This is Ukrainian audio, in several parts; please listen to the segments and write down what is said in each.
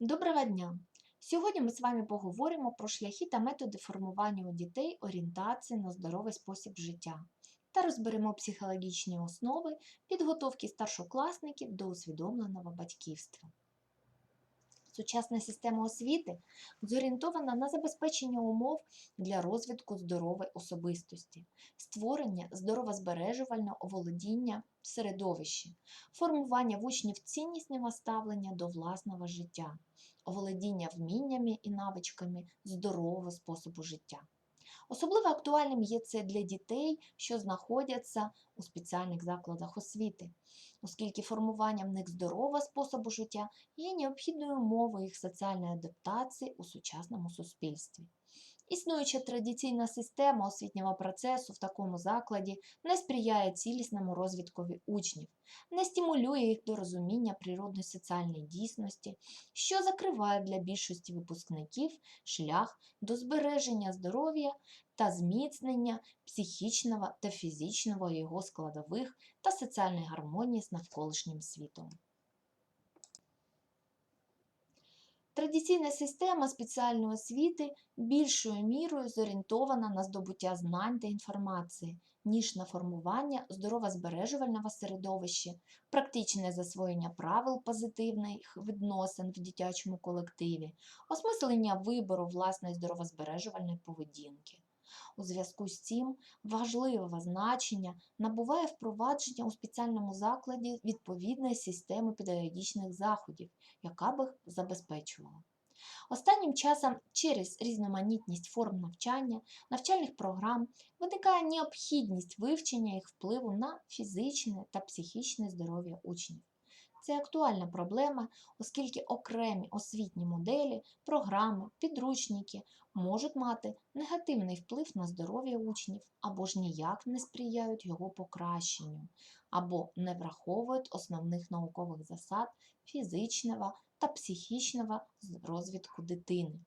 Доброго дня! Сьогодні ми з вами поговоримо про шляхи та методи формування у дітей орієнтації на здоровий спосіб життя та розберемо психологічні основи підготовки старшокласників до усвідомленого батьківства. Сучасна система освіти зорієнтована на забезпечення умов для розвитку здорової особистості, створення здоровозбережувального оволодіння в середовищі, формування в учнів ціннісного ставлення до власного життя, оволодіння вміннями і навичками здорового способу життя. Особливо актуальним є це для дітей, що знаходяться у спеціальних закладах освіти, оскільки формування в них здорового способу життя є необхідною умовою їх соціальної адаптації у сучасному суспільстві. Існуюча традиційна система освітнього процесу в такому закладі не сприяє цілісному розвиткові учнів, не стимулює їх до розуміння природної соціальної дійсності, що закриває для більшості випускників шлях до збереження здоров'я та зміцнення психічного та фізичного його складових та соціальної гармонії з навколишнім світом. Традиційна система спеціальної освіти більшою мірою зорієнтована на здобуття знань та інформації, ніж на формування здоровозбережувального середовища, практичне засвоєння правил позитивних відносин в дитячому колективі, осмислення вибору власної здоровозбережувальної поведінки. У зв'язку з цим важливого значення набуває впровадження у спеціальному закладі відповідної системи педагогічних заходів, яка б забезпечувала. Останнім часом через різноманітність форм навчання, навчальних програм виникає необхідність вивчення їх впливу на фізичне та психічне здоров'я учнів. Це актуальна проблема, оскільки окремі освітні моделі, програми, підручники можуть мати негативний вплив на здоров'я учнів або ж ніяк не сприяють його покращенню, або не враховують основних наукових засад фізичного та психічного розвитку дитини.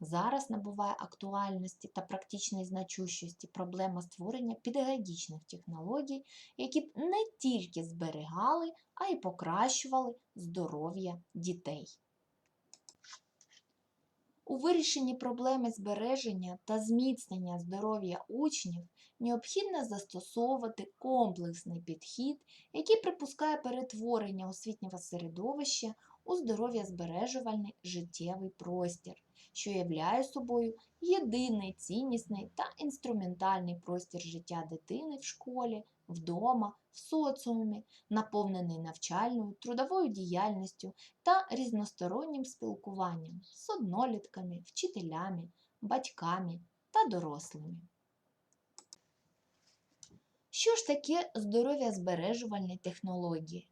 Зараз набуває актуальності та практичної значущості проблема створення педагогічних технологій, які б не тільки зберігали, а й покращували здоров'я дітей. У вирішенні проблеми збереження та зміцнення здоров'я учнів необхідно застосовувати комплексний підхід, який припускає перетворення освітнього середовища у здоров'я збережувальний життєвий простір, що являє собою єдиний ціннісний та інструментальний простір життя дитини в школі, вдома, в соціумі, наповнений навчальною, трудовою діяльністю та різностороннім спілкуванням з однолітками, вчителями, батьками та дорослими. Що ж таке здоров'я збережувальні технології?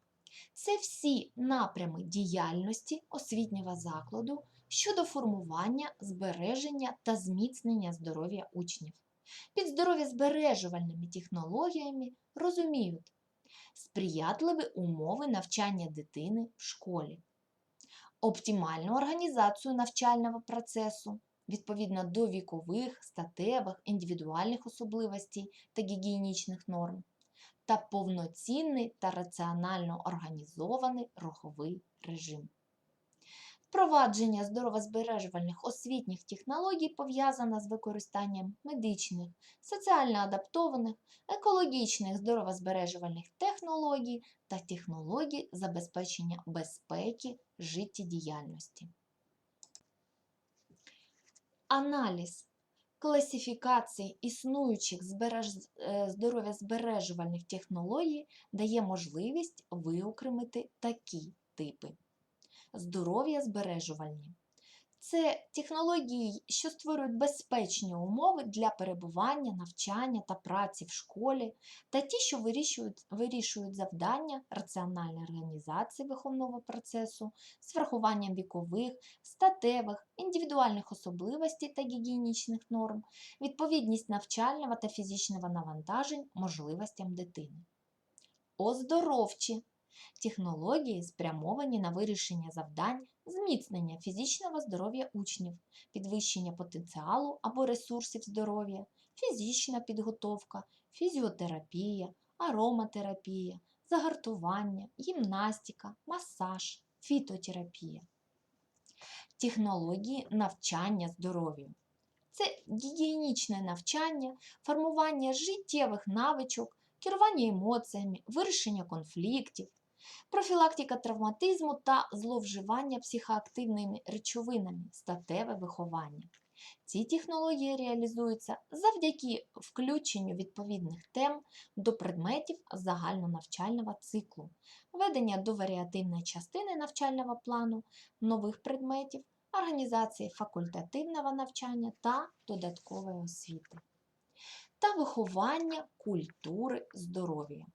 Це всі напрями діяльності освітнього закладу щодо формування, збереження та зміцнення здоров'я учнів. Під здоров'я збережувальними технологіями розуміють сприятливі умови навчання дитини в школі, оптимальну організацію навчального процесу відповідно до вікових, статевих, індивідуальних особливостей та гігієнічних норм, та повноцінний та раціонально організований руховий режим. Впровадження здоровозбережувальних освітніх технологій пов'язане з використанням медичних, соціально адаптованих, екологічних здоровозбережувальних технологій та технологій забезпечення безпеки життєдіяльності. Аналіз класифікації існуючих збереж- здоров'я збережувальних технологій дає можливість виокремити такі типи здоров'я збережувальні. Це технології, що створюють безпечні умови для перебування, навчання та праці в школі, та ті, що вирішують, вирішують завдання раціональної організації виховного процесу з врахуванням вікових, статевих, індивідуальних особливостей та гігієнічних норм, відповідність навчального та фізичного навантажень можливостям дитини. Оздоровчі Технології спрямовані на вирішення завдань зміцнення фізичного здоров'я учнів, підвищення потенціалу або ресурсів здоров'я, фізична підготовка, фізіотерапія, ароматерапія, загартування, гімнастика, масаж, фітотерапія. Технології навчання здоров'ю. Це гігієнічне навчання, формування життєвих навичок, керування емоціями, вирішення конфліктів, профілактика травматизму та зловживання психоактивними речовинами, статеве виховання. Ці технології реалізуються завдяки включенню відповідних тем до предметів загальнонавчального циклу, введення до варіативної частини навчального плану нових предметів, організації факультативного навчання та додаткової освіти, та виховання культури здоров'я.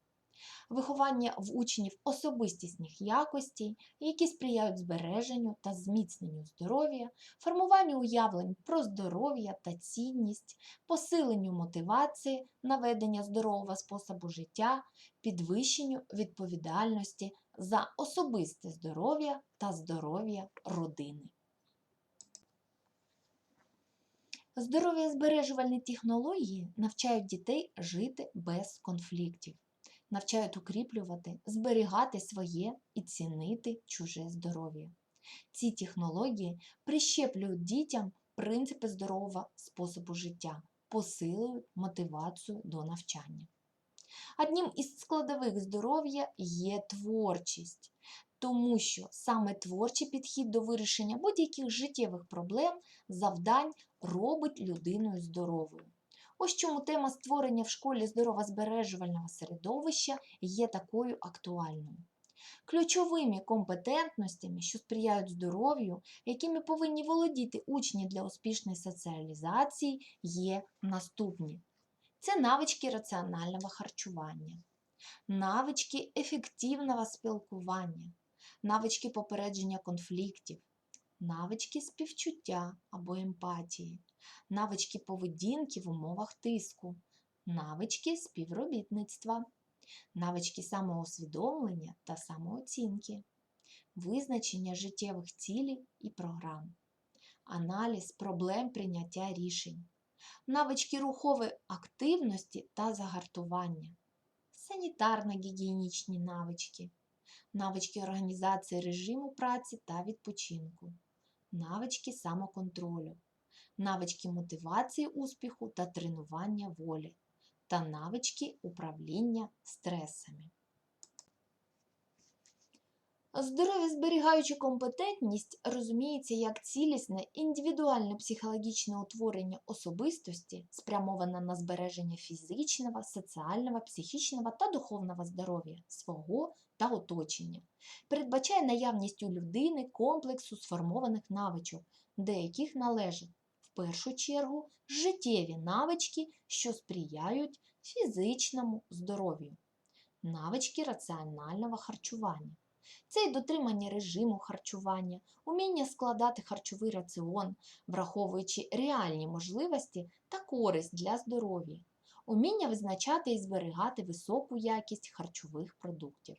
Виховання в учнів особистісних якостей, які сприяють збереженню та зміцненню здоров'я, формуванню уявлень про здоров'я та цінність, посиленню мотивації, наведення здорового способу життя, підвищенню відповідальності за особисте здоров'я та здоров'я родини. Здоров'я збережувальні технології навчають дітей жити без конфліктів, навчають укріплювати, зберігати своє і цінити чуже здоров'я. Ці технології прищеплюють дітям принципи здорового способу життя, посилюють мотивацію до навчання. Одним із складових здоров'я є творчість, тому що саме творчий підхід до вирішення будь-яких життєвих проблем, завдань робить людиною здоровою. Ось чому тема створення в школі здоровозбережувального середовища є такою актуальною. Ключовими компетентностями, що сприяють здоров'ю, якими повинні володіти учні для успішної соціалізації, є наступні: це навички раціонального харчування, навички ефективного спілкування, навички попередження конфліктів, навички співчуття або емпатії, навички поведінки в умовах тиску, навички співробітництва, навички самоусвідомлення та самооцінки, визначення життєвих цілей і програм, аналіз проблем прийняття рішень, навички рухової активності та загартування, санітарно-гігієнічні навички, навички організації режиму праці та відпочинку, навички самоконтролю, навички мотивації успіху та тренування волі та навички управління стресами. Здоров'я зберігаюча компетентність розуміється як цілісне індивідуальне психологічне утворення особистості, спрямоване на збереження фізичного, соціального, психічного та духовного здоров'я свого та оточення, передбачає наявність у людини комплексу сформованих навичок, до яких належать в першу чергу життєві навички, що сприяють фізичному здоров'ю, навички раціонального харчування. Це і дотримання режиму харчування, уміння складати харчовий раціон, враховуючи реальні можливості та користь для здоров'я, уміння визначати і зберігати високу якість харчових продуктів,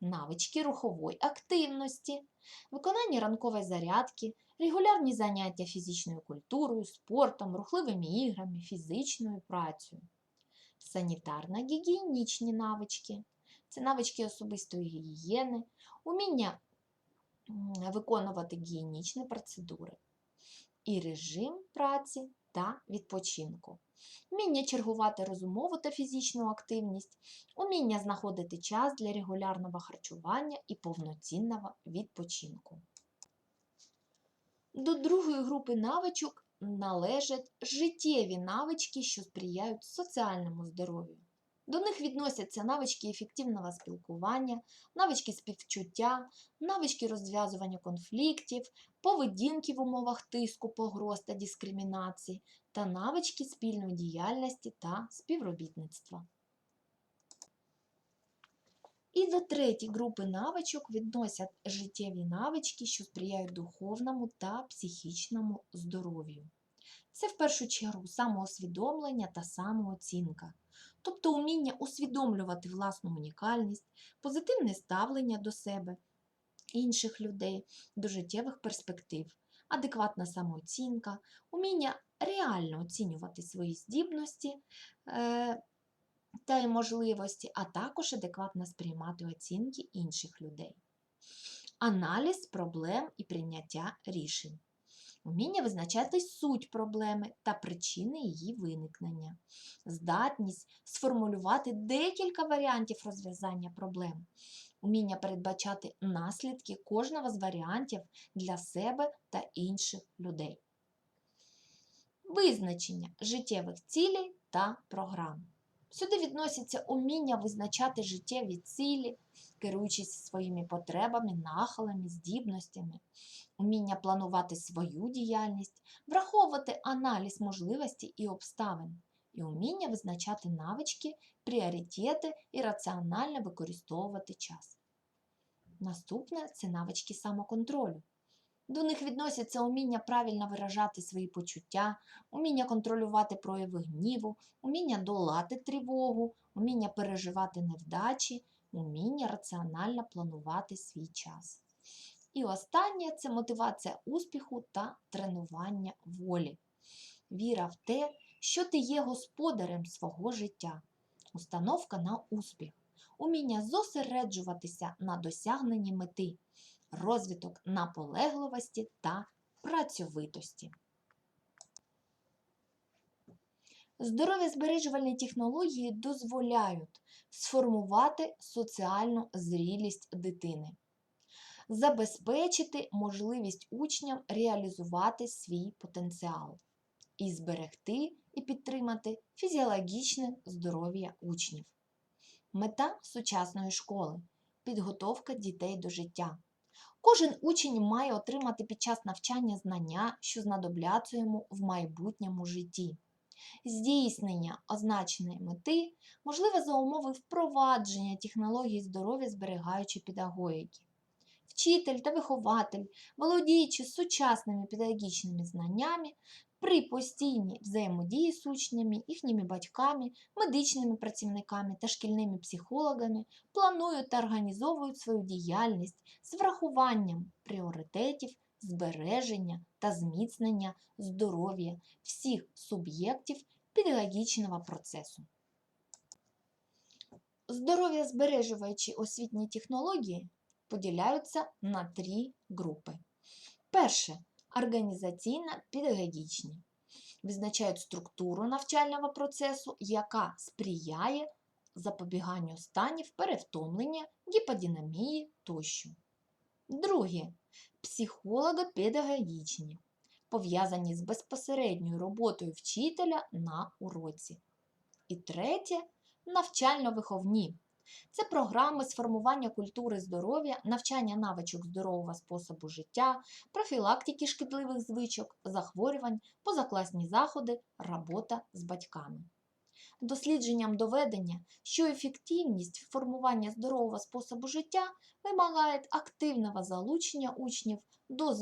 навички рухової активності, виконання ранкової зарядки, регулярні заняття фізичною культурою, спортом, рухливими іграми, фізичною працею, санітарно-гігієнічні навички. Це навички особистої гігієни, уміння виконувати гігієнічні процедури і режим праці та відпочинку, вміння чергувати розумову та фізичну активність, уміння знаходити час для регулярного харчування і повноцінного відпочинку. До другої групи навичок належать життєві навички, що сприяють соціальному здоров'ю. До них відносяться навички ефективного спілкування, навички співчуття, навички розв'язування конфліктів, поведінки в умовах тиску, погроз та дискримінації та навички спільної діяльності та співробітництва. І до третьої групи навичок відносять життєві навички, що сприяють духовному та психічному здоров'ю. Це в першу чергу самоусвідомлення та самооцінка тобто уміння усвідомлювати власну унікальність, позитивне ставлення до себе, інших людей, до життєвих перспектив, адекватна самооцінка, уміння реально оцінювати свої здібності е, та й можливості, а також адекватно сприймати оцінки інших людей. аналіз проблем і прийняття рішень, вміння визначати суть проблеми та причини її виникнення, здатність сформулювати декілька варіантів розв'язання проблем, уміння передбачати наслідки кожного з варіантів для себе та інших людей. Визначення життєвих цілей та програм. Сюди відносяться уміння визначати життєві цілі, керуючись своїми потребами, нахилами, здібностями, уміння планувати свою діяльність, враховувати аналіз можливостей і обставин, і уміння визначати навички, пріоритети і раціонально використовувати час. Наступне це навички самоконтролю. До них відносяться уміння правильно виражати свої почуття, уміння контролювати прояви гніву, уміння долати тривогу, уміння переживати невдачі, уміння раціонально планувати свій час. І останнє це мотивація успіху та тренування волі. Віра в те, що ти є господарем свого життя, установка на успіх, уміння зосереджуватися на досягненні мети, розвиток наполегливості та працьовитості. Здорові збережувальні технології дозволяють сформувати соціальну зрілість дитини, забезпечити можливість учням реалізувати свій потенціал і зберегти і підтримати фізіологічне здоров'я учнів. Мета сучасної школи підготовка дітей до життя. Кожен учень має отримати під час навчання знання, що знадобляться йому в майбутньому житті. Здійснення означеної мети можливе за умови впровадження технологій здоров'я зберігаючої педагогіки. Вчитель та вихователь, володіючи сучасними педагогічними знаннями, при постійній взаємодії з учнями, їхніми батьками, медичними працівниками та шкільними психологами планують та організовують свою діяльність з врахуванням пріоритетів, збереження та зміцнення здоров'я всіх суб'єктів педагогічного процесу. Здоров'я збережуючі освітні технології поділяються на три групи. Перше організаційно-педагогічні. Визначають структуру навчального процесу, яка сприяє запобіганню станів перевтомлення, гіподинамії тощо. Друге психолого-педагогічні, пов'язані з безпосередньою роботою вчителя на уроці. І третє навчально-виховні. Це програми з формування культури здоров'я, навчання навичок здорового способу життя, профілактики шкідливих звичок, захворювань, позакласні заходи, робота з батьками. Дослідженням доведення, що ефективність формування здорового способу життя вимагає активного залучення учнів до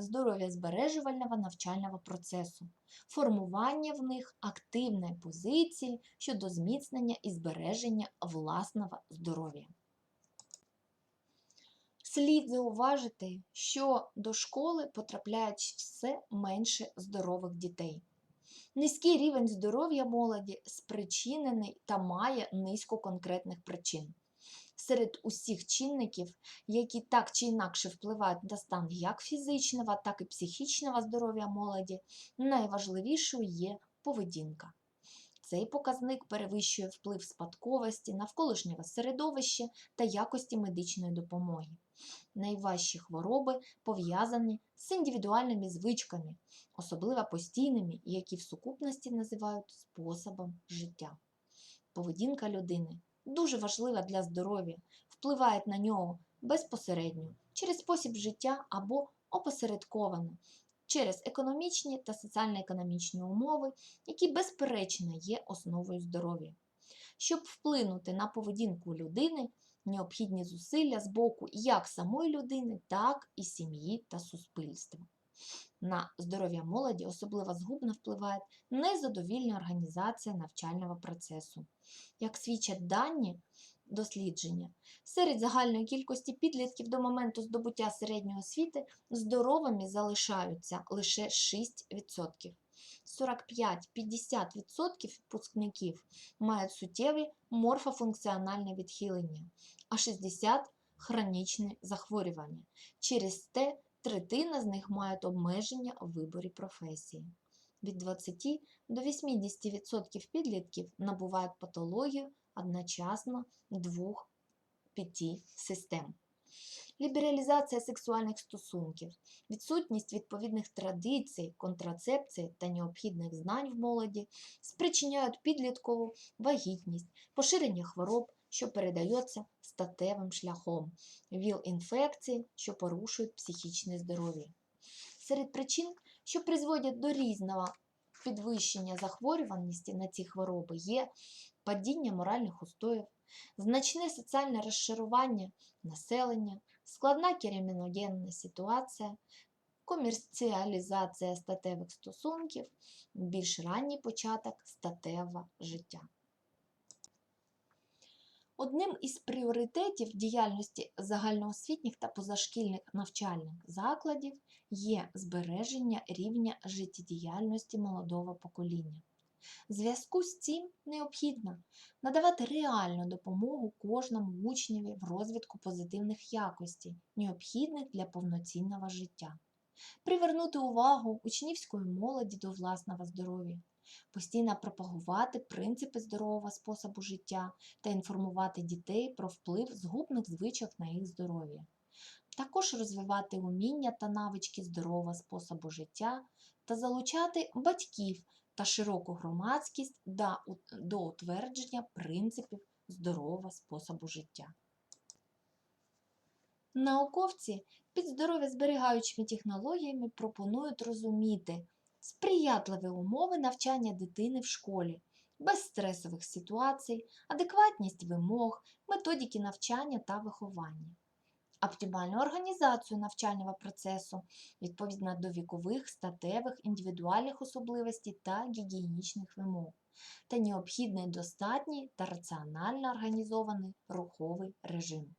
здоров'я збережувального навчального процесу, формування в них активної позиції щодо зміцнення і збереження власного здоров'я. Слід зауважити, що до школи потрапляють все менше здорових дітей. Низький рівень здоров'я молоді спричинений та має низку конкретних причин. Серед усіх чинників, які так чи інакше впливають на стан як фізичного, так і психічного здоров'я молоді, найважливішою є поведінка. Цей показник перевищує вплив спадковості, навколишнього середовища та якості медичної допомоги. Найважчі хвороби пов'язані з індивідуальними звичками, особливо постійними, які в сукупності називають способом життя. Поведінка людини дуже важлива для здоров'я, впливає на нього безпосередньо через спосіб життя або опосередковано, через економічні та соціально-економічні умови, які безперечно є основою здоров'я. Щоб вплинути на поведінку людини, необхідні зусилля з боку як самої людини, так і сім'ї та суспільства. На здоров'я молоді особливо згубно впливає незадовільна організація навчального процесу. Як свідчать дані дослідження, серед загальної кількості підлітків до моменту здобуття середньої освіти здоровими залишаються лише 6%. 45-50% випускників мають суттєві морфофункціональне відхилення, а 60 хронічні захворювання. Через те третина з них мають обмеження у виборі професії. Від 20 до 80% підлітків набувають патологію одночасно двох п'яти систем. Лібералізація сексуальних стосунків, відсутність відповідних традицій, контрацепції та необхідних знань в молоді спричиняють підліткову вагітність, поширення хвороб, що передаються статевим шляхом, ВІЛ-інфекції, що порушують психічне здоров'я. Серед причин, що призводять до різного підвищення захворюваності на ці хвороби, є падіння моральних устоїв, значне соціальне розшарування населення, складна криміногенна ситуація, комерціалізація статевих стосунків, більш ранній початок статевого життя. Одним із пріоритетів діяльності загальноосвітніх та позашкільних навчальних закладів є збереження рівня життєдіяльності молодого покоління. Зв'язку з цим необхідно надавати реальну допомогу кожному учневі в розвитку позитивних якостей, необхідних для повноцінного життя, привернути увагу учнівської молоді до власного здоров'я, постійно пропагувати принципи здорового способу життя та інформувати дітей про вплив згубних звичок на їх здоров'я. Також розвивати уміння та навички здорового способу життя та залучати батьків та широку громадськість до утвердження принципів здорового способу життя. Науковці під здоров'язберігаючими технологіями пропонують розуміти сприятливі умови навчання дитини в школі, без стресових ситуацій, адекватність вимог, методики навчання та виховання, оптимальну організацію навчального процесу відповідно до вікових, статевих, індивідуальних особливостей та гігієнічних вимог, та необхідний достатній та раціонально організований руховий режим.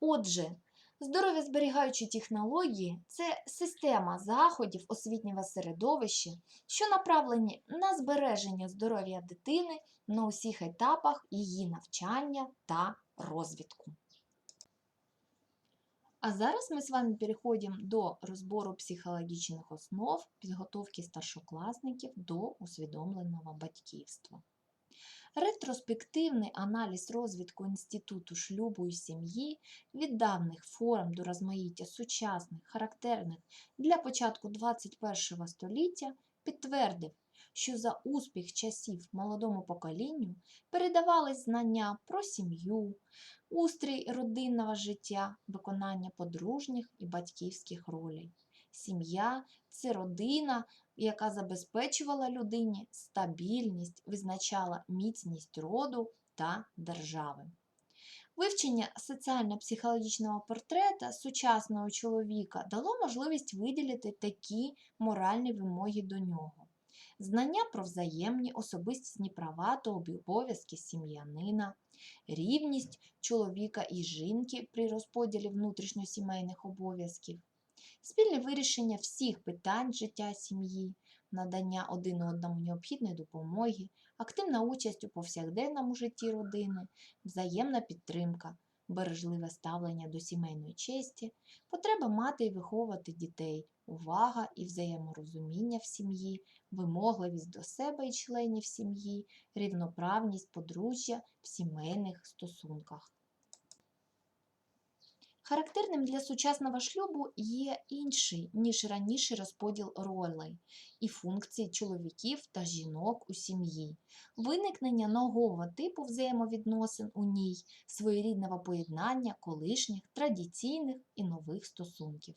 Отже, здоров'язберігаючі технології це система заходів освітнього середовища, що направлені на збереження здоров'я дитини на усіх етапах її навчання та розвитку. А зараз ми з вами переходимо до розбору психологічних основ підготовки старшокласників до усвідомленого батьківства. Ретроспективний аналіз розвитку інституту шлюбу і сім'ї від давніх форм до розмаїття сучасних, характерних для початку 21 століття підтвердив, що за успіх часів молодому поколінню передавались знання про сім'ю, устрій родинного життя, виконання подружніх і батьківських ролей. Сім'я це родина, яка забезпечувала людині стабільність, визначала міцність роду та держави. Вивчення соціально-психологічного портрета сучасного чоловіка дало можливість виділити такі моральні вимоги до нього. Знання про взаємні особистісні права та обов'язки сім'янина, рівність чоловіка і жінки при розподілі внутрішньосімейних обов'язків, спільне вирішення всіх питань життя сім'ї, надання один одному необхідної допомоги, активна участь у повсякденному житті родини, взаємна підтримка, бережливе ставлення до сімейної честі, потреба мати і виховувати дітей, увага і взаєморозуміння в сім'ї, вимогливість до себе і членів сім'ї, рівноправність подружжя в сімейних стосунках. Характерним для сучасного шлюбу є інший, ніж раніше розподіл ролей і функцій чоловіків та жінок у сім'ї, виникнення нового типу взаємовідносин у ній, своєрідного поєднання колишніх, традиційних і нових стосунків.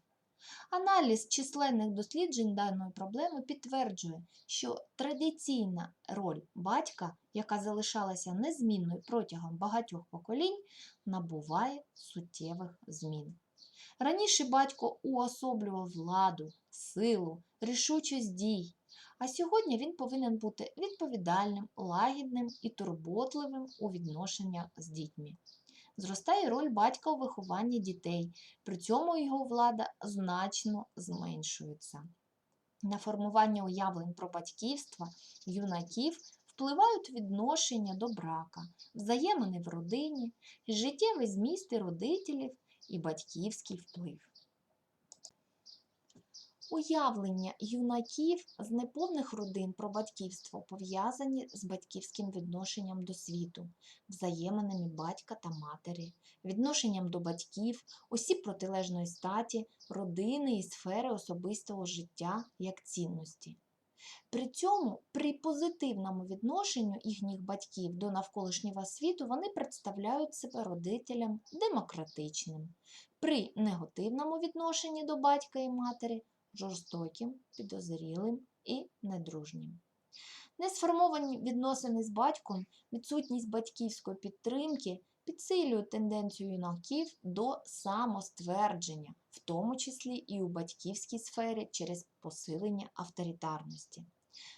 Аналіз численних досліджень даної проблеми підтверджує, що традиційна роль батька, яка залишалася незмінною протягом багатьох поколінь, набуває суттєвих змін. Раніше батько уособлював владу, силу, рішучість дій, а сьогодні він повинен бути відповідальним, лагідним і турботливим у відношенні з дітьми. Зростає роль батька у вихованні дітей, при цьому його влада значно зменшується. На формування уявлень про батьківство юнаків впливають відношення до брака, взаємини в родині, життєві змісти родителів і батьківський вплив. Уявлення юнаків з неповних родин про батьківство пов'язані з батьківським відношенням до світу, взаєминами батька та матері, відношенням до батьків, осіб протилежної статі, родини і сфери особистого життя як цінності. При цьому при позитивному відношенню їхніх батьків до навколишнього світу вони представляють себе родителям демократичним. При негативному відношенні до батька і матері жорстоким, підозрілим і недружнім. Несформовані відносини з батьком, відсутність батьківської підтримки підсилюють тенденцію юнаків до самоствердження, в тому числі і у батьківській сфері через посилення авторитарності.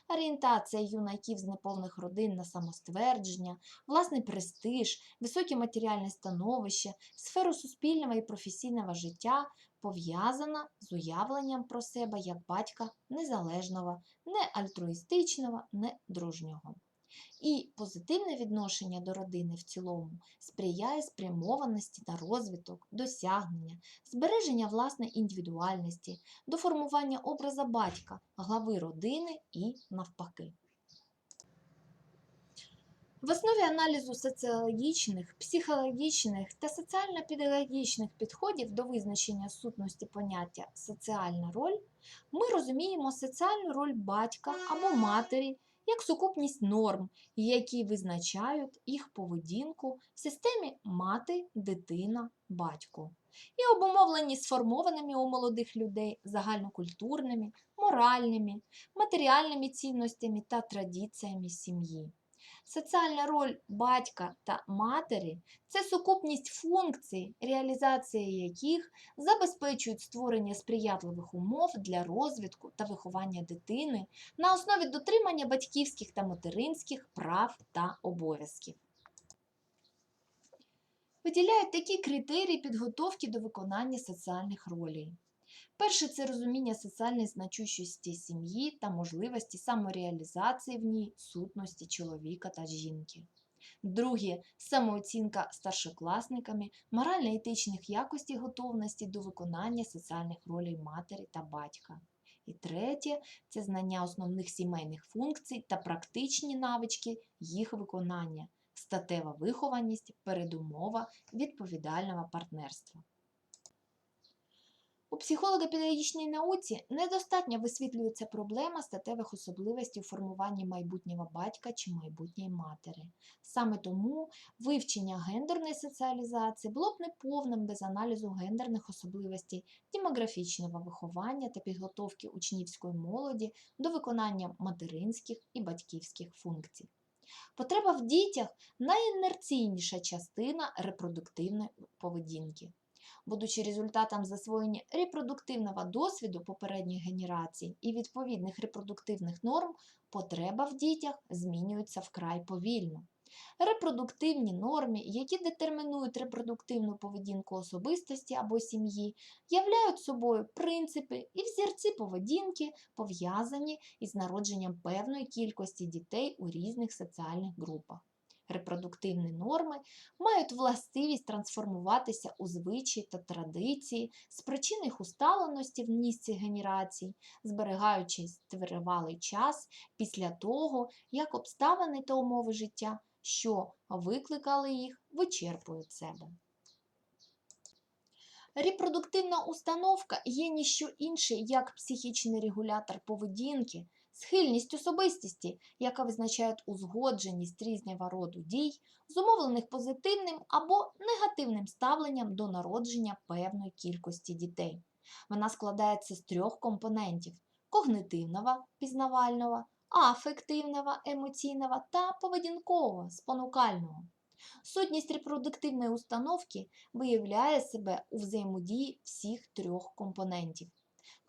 Орієнтація юнаків з неповних родин на самоствердження, власний престиж, високе матеріальне становище, сферу суспільного і професійного життя пов'язана з уявленням про себе як батька незалежного, не альтруїстичного, не дружнього. І позитивне відношення до родини в цілому сприяє спрямованості на розвиток, досягнення, збереження власної індивідуальності, до формування образа батька, глави родини і навпаки. В основі аналізу соціологічних, психологічних та соціально-педагогічних підходів до визначення сутності поняття соціальна роль ми розуміємо соціальну роль батька або матері як сукупність норм, які визначають їх поведінку в системі мати, дитина, батько, і обумовлені сформованими у молодих людей загальнокультурними, моральними, матеріальними цінностями та традиціями сім'ї. Соціальна роль батька та матері це сукупність функцій, реалізація яких забезпечують створення сприятливих умов для розвитку та виховання дитини на основі дотримання батьківських та материнських прав та обов'язків. Виділяють такі критерії підготовки до виконання соціальних ролей. Перше це розуміння соціальної значущості сім'ї та можливості самореалізації в ній сутності чоловіка та жінки. Друге самооцінка старшокласниками морально-етичних якостей готовності до виконання соціальних ролей матері та батька. І третє це знання основних сімейних функцій та практичні навички їх виконання, статева вихованість, передумова відповідального партнерства. У психолого-педагогічній науці недостатньо висвітлюється проблема статевих особливостей у формуванні майбутнього батька чи майбутньої матері. Саме тому вивчення гендерної соціалізації було б неповним без аналізу гендерних особливостей демографічного виховання та підготовки учнівської молоді до виконання материнських і батьківських функцій. Потреба в дітях найінерційніша частина репродуктивної поведінки будучи результатом засвоєння репродуктивного досвіду попередніх генерацій і відповідних репродуктивних норм, потреба в дітях змінюється вкрай повільно. Репродуктивні норми, які детермінують репродуктивну поведінку особистості або сім'ї, являють собою принципи і взірці поведінки, пов'язані із народженням певної кількості дітей у різних соціальних групах репродуктивні норми мають властивість трансформуватися у звичаї та традиції з їх усталеності в місці генерацій, зберігаючись тривалий час після того, як обставини та умови життя, що викликали їх, вичерпують себе. Репродуктивна установка є ніщо інше, як психічний регулятор поведінки, схильність особистості, яка визначає узгодженість різного роду дій, зумовлених позитивним або негативним ставленням до народження певної кількості дітей. Вона складається з трьох компонентів когнитивного, пізнавального, афективного, емоційного та поведінкового, спонукального. Сутність репродуктивної установки виявляє себе у взаємодії всіх трьох компонентів.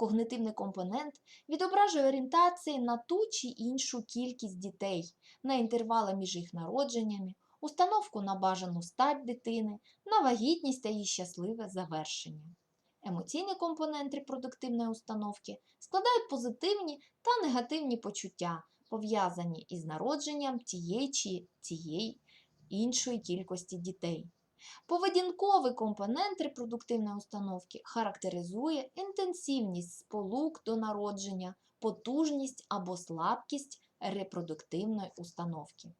Когнитивний компонент відображує орієнтації на ту чи іншу кількість дітей, на інтервали між їх народженнями, установку на бажану стать дитини, на вагітність та її щасливе завершення. Емоційний компонент репродуктивної установки складають позитивні та негативні почуття, пов'язані із народженням тієї чи тієї іншої кількості дітей. Поведінковий компонент репродуктивної установки характеризує інтенсивність сполук до народження, потужність або слабкість репродуктивної установки.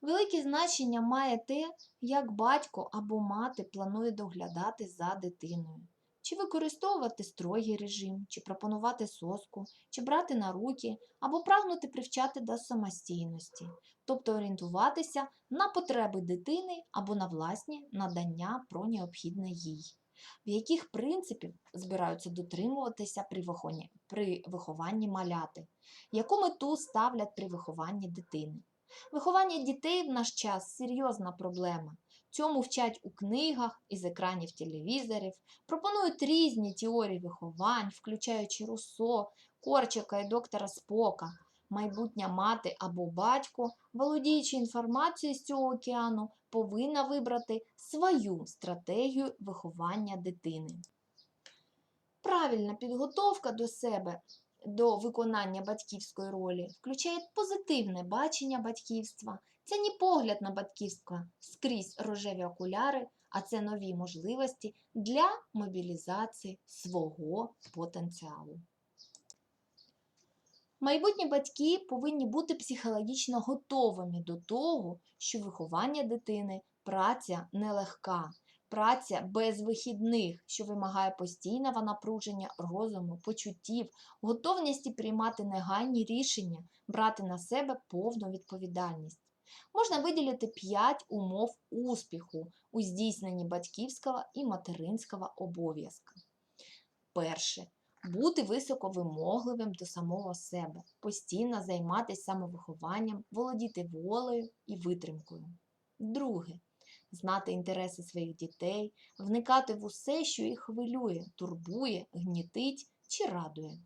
Велике значення має те, як батько або мати планує доглядати за дитиною. Чи використовувати строгий режим, чи пропонувати соску, чи брати на руки, або прагнути привчати до самостійності, тобто орієнтуватися на потреби дитини або на власні надання про необхідне їй, в яких принципів збираються дотримуватися при вихованні, при вихованні маляти, яку мету ставлять при вихованні дитини. Виховання дітей в наш час серйозна проблема. Цьому вчать у книгах із екранів телевізорів, пропонують різні теорії виховань, включаючи Руссо, Корчика і доктора Спока. Майбутня мати або батько, володіючи інформацією з цього океану, повинна вибрати свою стратегію виховання дитини. Правильна підготовка до себе до виконання батьківської ролі включає позитивне бачення батьківства. Це не погляд на батьківство скрізь рожеві окуляри, а це нові можливості для мобілізації свого потенціалу. Майбутні батьки повинні бути психологічно готовими до того, що виховання дитини праця нелегка, праця без вихідних, що вимагає постійного напруження розуму, почуттів, готовності приймати негайні рішення, брати на себе повну відповідальність. Можна виділити 5 умов успіху у здійсненні батьківського і материнського обов'язка. Перше. Бути високовимогливим до самого себе, постійно займатися самовихованням, володіти волею і витримкою. Друге. Знати інтереси своїх дітей, вникати в усе, що їх хвилює, турбує, гнітить чи радує.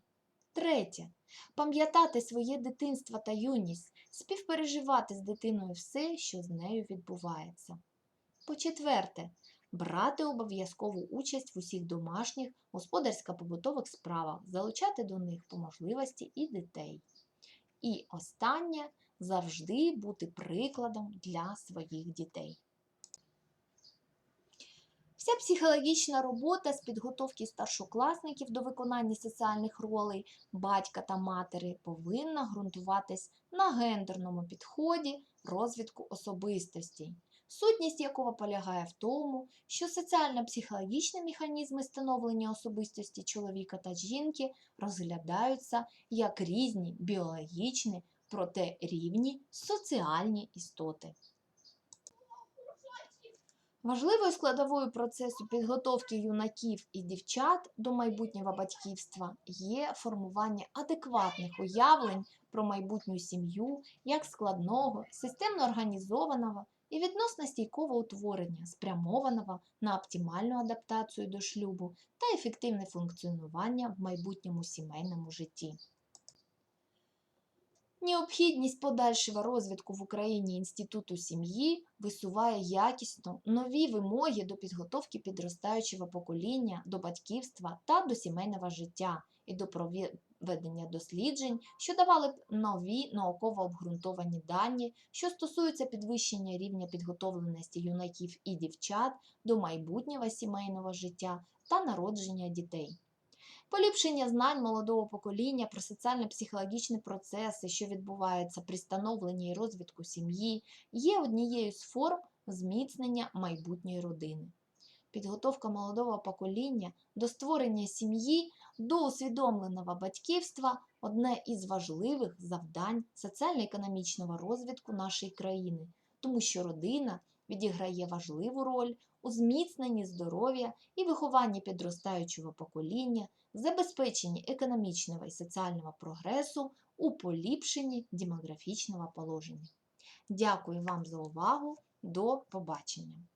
Третє. Пам'ятати своє дитинство та юність, співпереживати з дитиною все, що з нею відбувається. По-четверте, брати обов'язкову участь в усіх домашніх господарсько-побутових справах, залучати до них по можливості і дітей. І останнє завжди бути прикладом для своїх дітей. Вся психологічна робота з підготовки старшокласників до виконання соціальних ролей батька та матері повинна ґрунтуватись на гендерному підході розвитку особистостей, сутність якого полягає в тому, що соціально-психологічні механізми становлення особистості чоловіка та жінки розглядаються як різні біологічні, проте рівні соціальні істоти. Важливою складовою процесу підготовки юнаків і дівчат до майбутнього батьківства є формування адекватних уявлень про майбутню сім'ю як складного, системно організованого і відносно стійкого утворення, спрямованого на оптимальну адаптацію до шлюбу та ефективне функціонування в майбутньому сімейному житті. Необхідність подальшого розвитку в Україні інституту сім'ї висуває якісно нові вимоги до підготовки підростаючого покоління до батьківства та до сімейного життя і до проведення досліджень, що давали б нові науково обґрунтовані дані, що стосуються підвищення рівня підготовленості юнаків і дівчат до майбутнього сімейного життя та народження дітей. Поліпшення знань молодого покоління про соціально-психологічні процеси, що відбуваються при становленні і розвитку сім'ї, є однією з форм зміцнення майбутньої родини. Підготовка молодого покоління до створення сім'ї, до усвідомленого батьківства одне із важливих завдань соціально-економічного розвитку нашої країни, тому що родина відіграє важливу роль у зміцненні здоров'я і вихованні підростаючого покоління, забезпеченні економічного і соціального прогресу у поліпшенні демографічного положення. Дякую вам за увагу. До побачення!